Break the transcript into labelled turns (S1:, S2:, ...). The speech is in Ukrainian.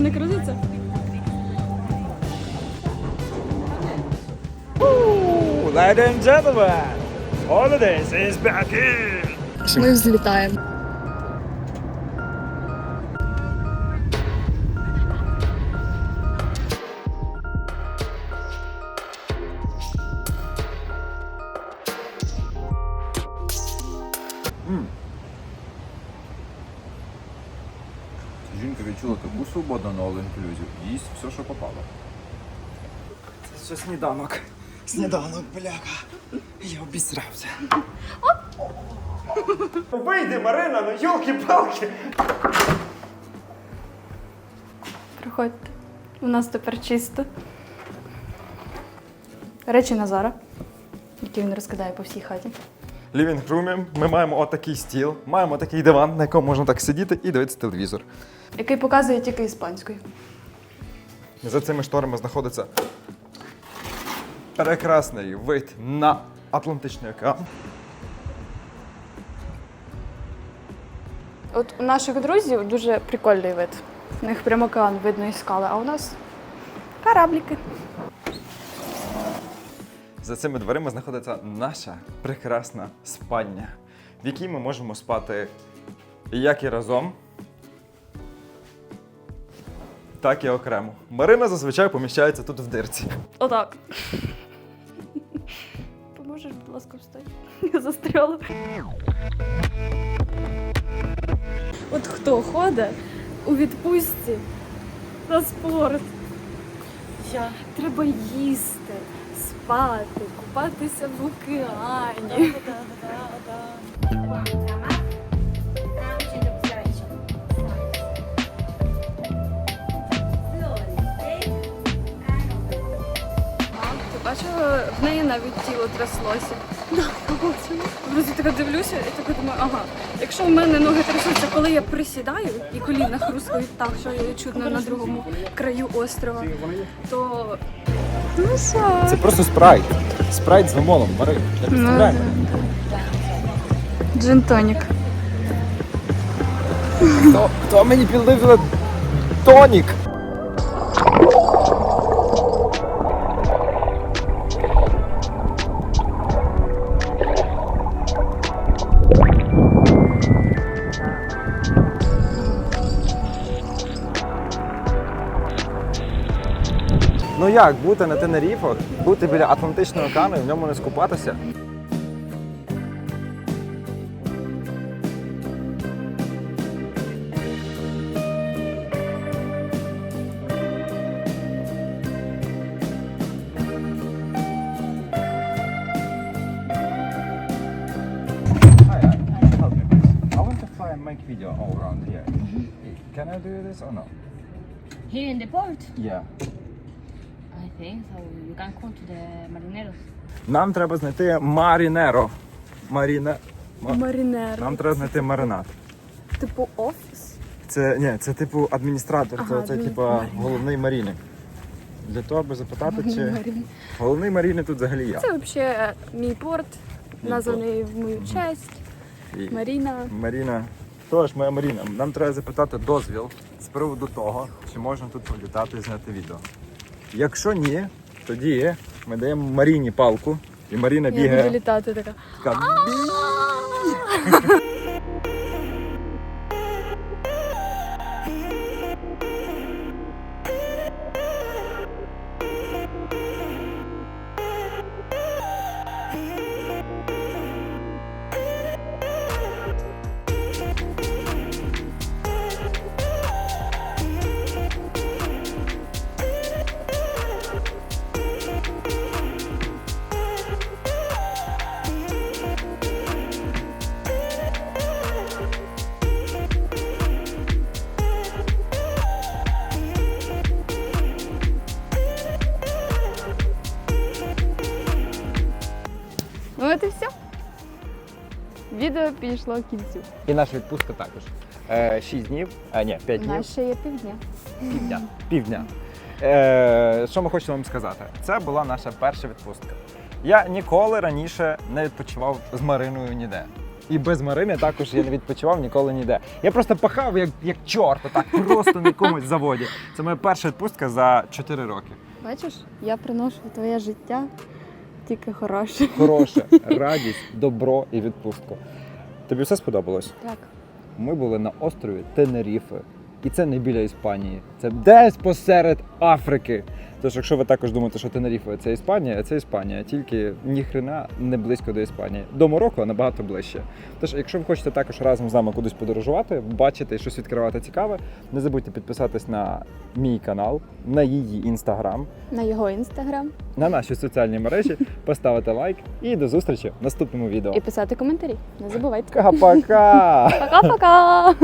S1: не крутиться?
S2: Ladies and gentlemen, holidays is back in.
S1: Ми взлітаємо.
S3: Таку свободу на All Inclusive. Їсть все, що попало.
S2: Це ще сніданок. Сніданок, бляха. Я обісрався. Вийди, Марина, ну йолки-палки.
S1: Приходьте. У нас тепер чисто. Речі Назара, які він розкидає по всій хаті.
S2: Living room, ми маємо отакий стіл, маємо такий диван, на якому можна так сидіти і дивитися телевізор.
S1: Який показує тільки іспанською.
S2: За цими шторами знаходиться прекрасний вид на Атлантичний океан.
S1: От у наших друзів дуже прикольний вид. У них прямо океан видно із скали, а у нас корабліки.
S2: За цими дверима знаходиться наша прекрасна спальня, в якій ми можемо спати як і разом, так і окремо. Марина зазвичай поміщається тут в дирці.
S1: Отак. Поможеш, будь ласка, встати. Я застряла. От хто ходить у відпустці на спорт? Я. Треба їсти, спати, купатися в океані. Ти бачила, в неї навіть тіло тряслося. Просто така дивлюся і така думаю, ага, якщо в мене ноги трясуться, коли я присідаю і коліна хрускають так, що я чудно на другому краю острова, то ну що?
S2: Це просто спрайт. Спрайт з вимолом, Марина. ну,
S1: представляю. Джин-тонік.
S2: Хто, хто мені підлив тонік? Як бути на Тенеріфах, бути біля Атлантичного океану і в ньому не скупатися? Uh, make video all around here. Can I do this or no?
S4: Here in the port?
S2: Yeah.
S4: I so. You can call to the marineros.
S2: Нам треба знайти марінеро. Маріне. Ма-. Нам треба знайти маринад.
S1: Типу офіс.
S2: Це ні, це типу адміністратор,
S1: Ага,
S2: це, це
S1: адмін-
S2: типу головний маріни. Для того, аби запитати, чи
S1: Марин.
S2: головний маріни тут взагалі я.
S1: Це взагалі мій порт,
S2: Мій
S1: названий в мою честь.
S2: І
S1: Маріна.
S2: Маріна. Тож, моя Маріна, нам треба запитати дозвіл з приводу того, чи можна тут політати і зняти відео. Якщо ні, тоді ми даємо Маріні палку, і Маріна
S1: Я буду
S2: бігає.
S1: літати така.
S2: така,
S1: Відео підійшло к кінцю.
S2: І наша відпустка також. Е, Шість днів, а ні, п'ять
S1: У
S2: днів.
S1: нас ще є півдня.
S2: Півдня. Півдня. Е, що ми хочемо вам сказати? Це була наша перша відпустка. Я ніколи раніше не відпочивав з Мариною ніде. І без Марини також я не відпочивав ніколи ніде. Я просто пахав як, як чорт, так просто на якомусь заводі. Це моя перша відпустка за 4 роки.
S1: Бачиш, я приношу в твоє життя тільки хороше.
S2: Хороше, радість, добро і відпустку. Тобі все сподобалось?
S1: Так.
S2: Ми були на острові Тенеріфи. І це не біля Іспанії. Це десь посеред Африки. Тож, якщо ви також думаєте, що Тенеріфе це Іспанія, це Іспанія, тільки ніхрена не близько до Іспанії. До Марокко набагато ближче. Тож, якщо ви хочете також разом з нами кудись подорожувати, бачити і щось відкривати цікаве, не забудьте підписатись на мій канал, на її інстаграм,
S1: На його інстаграм
S2: на наші соціальні мережі, поставити лайк і до зустрічі в наступному відео.
S1: і писати коментарі. Не забувайте.
S2: Пока-пока!
S1: Пока-пока!